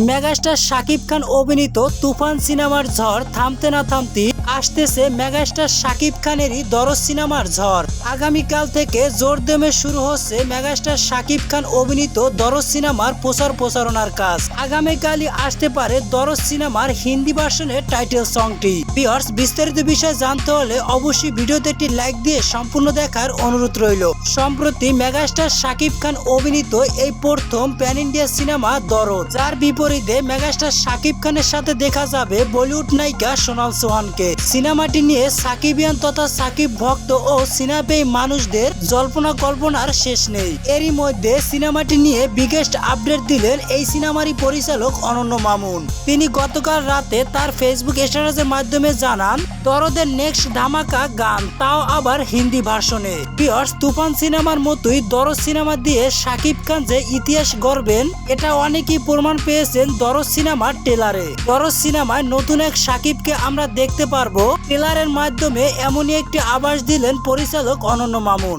Megastar Shakib Khan অভিনীত তুফান সিনেমার ঝড় থামতে না থামতে আসতেছে মেগাস্টার শাকিব খানেরই দরজ সিনেমার ঝড়। আগামীকাল থেকে জোরদমে শুরু হচ্ছে মেগাস্টার শাকিব খান অভিনীত দরজ সিনেমার প্রচার প্রচারণার কাজ। আগামীকালই আসতে পারে দরজ সিনেমার হিন্দি ভার্সনের টাইটেল সংটি। পিয়ার্স বিস্তারিত বিষয় জানতে হলে অবশ্যই ভিডিওতে একটি লাইক দিয়ে সম্পূর্ণ দেখার অনুরোধ রইল। সম্প্রতি মেগাস্টার শাকিব খান অভিনীত এই প্রথম প্যান ইন্ডিয়া সিনেমা দরদ। যার বিপরীতে মেগাস্টার শাকিব খানের সাথে দেখা যাবে বলিউড নায়িকা সোনাল সোহানকে। সিনেমাটি নিয়ে সাকিবিয়ান তথা সাকিব ভক্ত ও সিনেমাপেয়ী মানুষদের জল্পনা কল্পনার শেষ নেই। এরই মধ্যে সিনেমাটি নিয়ে বিগেস্ট আপডেট দিলেন এই সিনেমারই পরিচালক অনন্য মামুন। তিনি গতকাল রাতে তার ফেসবুক স্ট্যাটাসের মাধ্যমে জানান দরদের নেক্সট ধামাকা গান, তাও আবার হিন্দি ভার্সনে। পিয়ার্স তুফান সিনেমার মতোই দরজ সিনেমা দিয়ে শাকিব খান যে ইতিহাস গড়বেন, এটা অনেকেই প্রমাণ পেয়েছেন দরজ সিনেমার টেলারে দরজ সিনেমায় নতুন এক শাকিবকে আমরা দেখতে পারব। ট্রেলারের মাধ্যমে এমনই একটি আভাস দিলেন পরিচালক অনন্য মামুন।